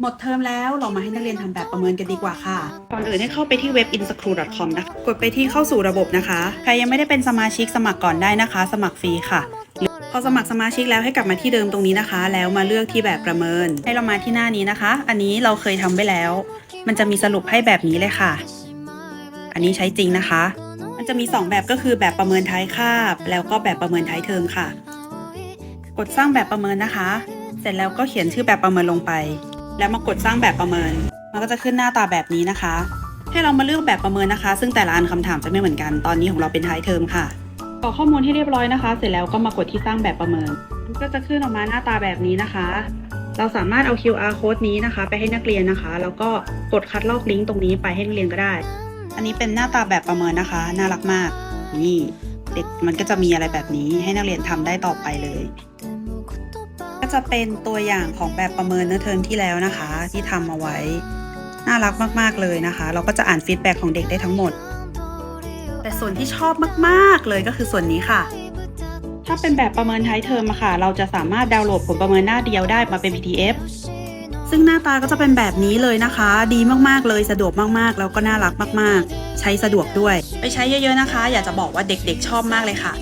หมดเทอมแล้วเรามาให้นักเรียนทำแบบประเมินกันดีกว่าค่ะ ก่อนอื่นให้เข้าไปที่เว็บ inscrew.com นะคะกดไปที่เข้าสู่ระบบนะคะ ใครยังไม่ได้เป็นสมาชิกสมัครก่อนได้นะคะ สมัครฟรีค่ะพอสมัครสมาชิกแล้วให้กลับมาที่เดิมตรงนี้นะคะ แล้วมาเลือกที่แบบประเมิน ให้เรามาที่หน้านี้นะคะ อันนี้เราเคยทำไว้แล้ว มันจะมีสรุปให้แบบนี้เลยค่ะ อันนี้ใช้จริงนะคะ มันจะมี 2 แบบก็คือแบบประเมินท้ายคาบ แล้วก็แบบประเมินท้ายเทอมค่ะ กดสร้างแบบประเมินนะคะ เสร็จแล้วก็เขียนชื่อแบบประเมินลงไป แล้วมากดสร้างแบบประเมิน มันก็จะขึ้นหน้าตาแบบนี้นะคะ ให้เรามาเลือกแบบประเมินนะคะ ซึ่งแต่ละอันคำถามจะไม่เหมือนกัน ตอนนี้ของเราเป็นท้ายเทอมค่ะกรอกข้อมูลให้เรียบร้อยนะคะ เสร็จแล้วก็มากดที่สร้างแบบประเมินมันก็จะขึ้นออกมาหน้าตาแบบนี้นะคะ เราสามารถเอา QR code นี้นะคะ ไปให้นักเรียนนะคะ แล้วก็กดคัดลอกลิงก์ตรงนี้ไปให้นักเรียนก็ได้ อันนี้เป็นหน้าตาแบบประเมินนะคะ น่ารักมาก นี่เด็กมันก็จะมีอะไรแบบนี้ให้นักเรียนทำได้ต่อไปเลย ก็จะเป็นตัวอย่างของแบบประเมินเนื้อเทอมที่แล้วนะคะ ที่ทำเอาไว้ น่ารักมากๆเลยนะคะ เราก็จะอ่านฟีดแบ็กของเด็กได้ทั้งหมด แต่ส่วนที่ชอบมากๆเลยก็คือส่วนนี้ค่ะ ถ้าเป็นแบบประเมินท้ายเทอมอะค่ะ เราจะสามารถดาวน์โหลดผลประเมินหน้าเดียวได้มาเป็น PDF ซึ่งหน้าตาก็จะเป็นแบบนี้เลยนะคะ ดีมากๆเลยสะดวกมากๆ แล้วก็น่ารักมากๆ ใช้สะดวกด้วย ไปใช้เยอะๆนะคะ อยากจะบอกว่าเด็กๆชอบมากเลยค่ะ